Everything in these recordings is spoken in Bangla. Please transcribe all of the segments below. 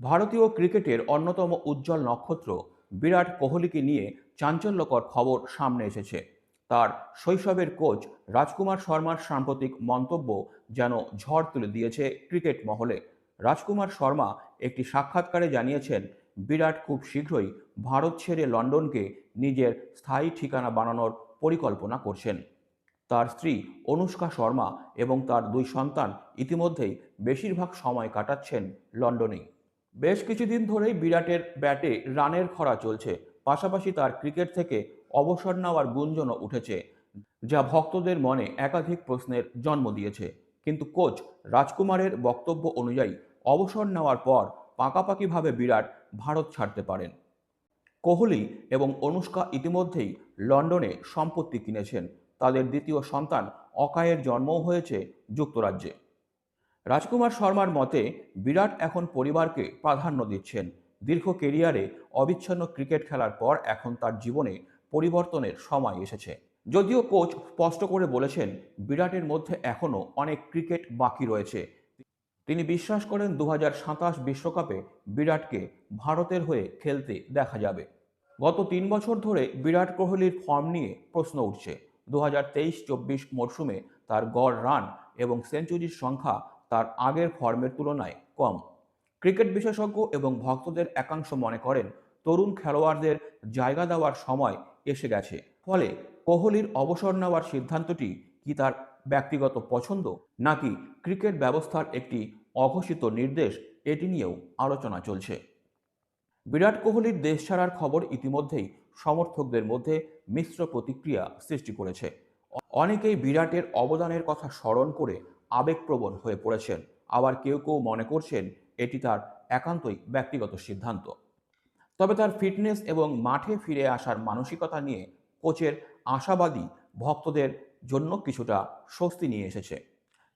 ভারতীয় ক্রিকেটের অন্যতম উজ্জ্বল নক্ষত্র বিরাট কোহলিকে নিয়ে চাঞ্চল্যকর খবর সামনে এসেছে। তার শৈশবের কোচ রাজকুমার শর্মার সাম্প্রতিক মন্তব্য যেন ঝড় তুলে দিয়েছে ক্রিকেট মহলে। রাজকুমার শর্মা একটি সাক্ষাৎকারে জানিয়েছেন, বিরাট খুব শীঘ্রই ভারত ছেড়ে লন্ডনকে নিজের স্থায়ী ঠিকানা বানানোর পরিকল্পনা করছেন। তার স্ত্রী অনুষ্কা শর্মা এবং তার দুই সন্তান ইতিমধ্যেই বেশিরভাগ সময় কাটাচ্ছেন লন্ডনেই। বেশ কিছুদিন ধরেই বিরাটের ব্যাটে রানের খরা চলছে। পাশাপাশি তার ক্রিকেট থেকে অবসর নেওয়ার গুঞ্জনও উঠেছে, যা ভক্তদের মনে একাধিক প্রশ্নের জন্ম দিয়েছে। কিন্তু কোচ রাজকুমারের বক্তব্য অনুযায়ী অবসর নেওয়ার পর পাকাপাকিভাবে বিরাট ভারত ছাড়তে পারেন। কোহলি এবং অনুষ্কা ইতিমধ্যেই লন্ডনে সম্পত্তি কিনেছেন। তাদের দ্বিতীয় সন্তান অকায়ের জন্মও হয়েছে যুক্তরাজ্যে। রাজকুমার শর্মার মতে, বিরাট এখন পরিবারকে প্রাধান্য দিচ্ছেন। দীর্ঘ কেরিয়ারে অবিচ্ছিন্ন ক্রিকেট খেলার পর এখন তার জীবনে পরিবর্তনের সময় এসেছে। যদিও কোচ স্পষ্ট করে বলেছেন, বিরাটের মধ্যে এখনও অনেক ক্রিকেট বাকি রয়েছে। তিনি বিশ্বাস করেন দু বিশ্বকাপে বিরাটকে ভারতের হয়ে খেলতে দেখা যাবে। গত তিন বছর ধরে বিরাট কোহলির ফর্ম নিয়ে প্রশ্ন উঠছে। দু হাজার তেইশ চব্বিশ মরশুমে তার গড় রান এবং সেঞ্চুরির সংখ্যা তার আগের ফর্মের তুলনায় কম। ক্রিকেট বিশেষজ্ঞ এবং ভক্তদের একাংশ মনে করেন, তরুণ খেলোয়াড়দের জায়গা দেওয়ার সময় এসে গেছে। ফলে কোহলির অবসর নেওয়ার সিদ্ধান্তটি কি তার ব্যক্তিগত পছন্দ, নাকি ক্রিকেট ব্যবস্থার একটি অঘোষিত নির্দেশ, এটি নিয়েও আলোচনা চলছে? বিরাট কোহলির দেশ ছাড়ার খবর ইতিমধ্যেই সমর্থকদের মধ্যে মিশ্র প্রতিক্রিয়া সৃষ্টি করেছে। অনেকেই বিরাটের অবদানের কথা স্মরণ করে আবেগপ্রবণ হয়ে পড়েছেন। আবার কেউ কেউ মনে করছেন এটি তার একান্তই ব্যক্তিগত সিদ্ধান্ত। তবে তার ফিটনেস এবং মাঠে ফিরে আসার মানসিকতা নিয়ে কোচের আশাবাদী ভক্তদের জন্য কিছুটা স্বস্তি নিয়ে এসেছে।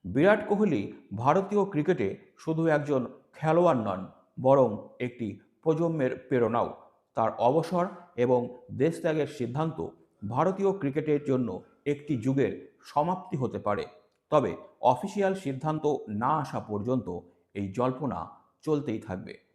বিরাট কোহলি ভারতীয় ক্রিকেটে শুধু একজন খেলোয়াড় নন, বরং একটি প্রজন্মের প্রেরণাও। তার অবসর এবং দেশত্যাগের সিদ্ধান্ত ভারতীয় ক্রিকেটের জন্য একটি যুগের সমাপ্তি হতে পারে। তবে অফিসিয়াল সিদ্ধান্ত না আসা পর্যন্ত এই জল্পনা চলতেই থাকবে।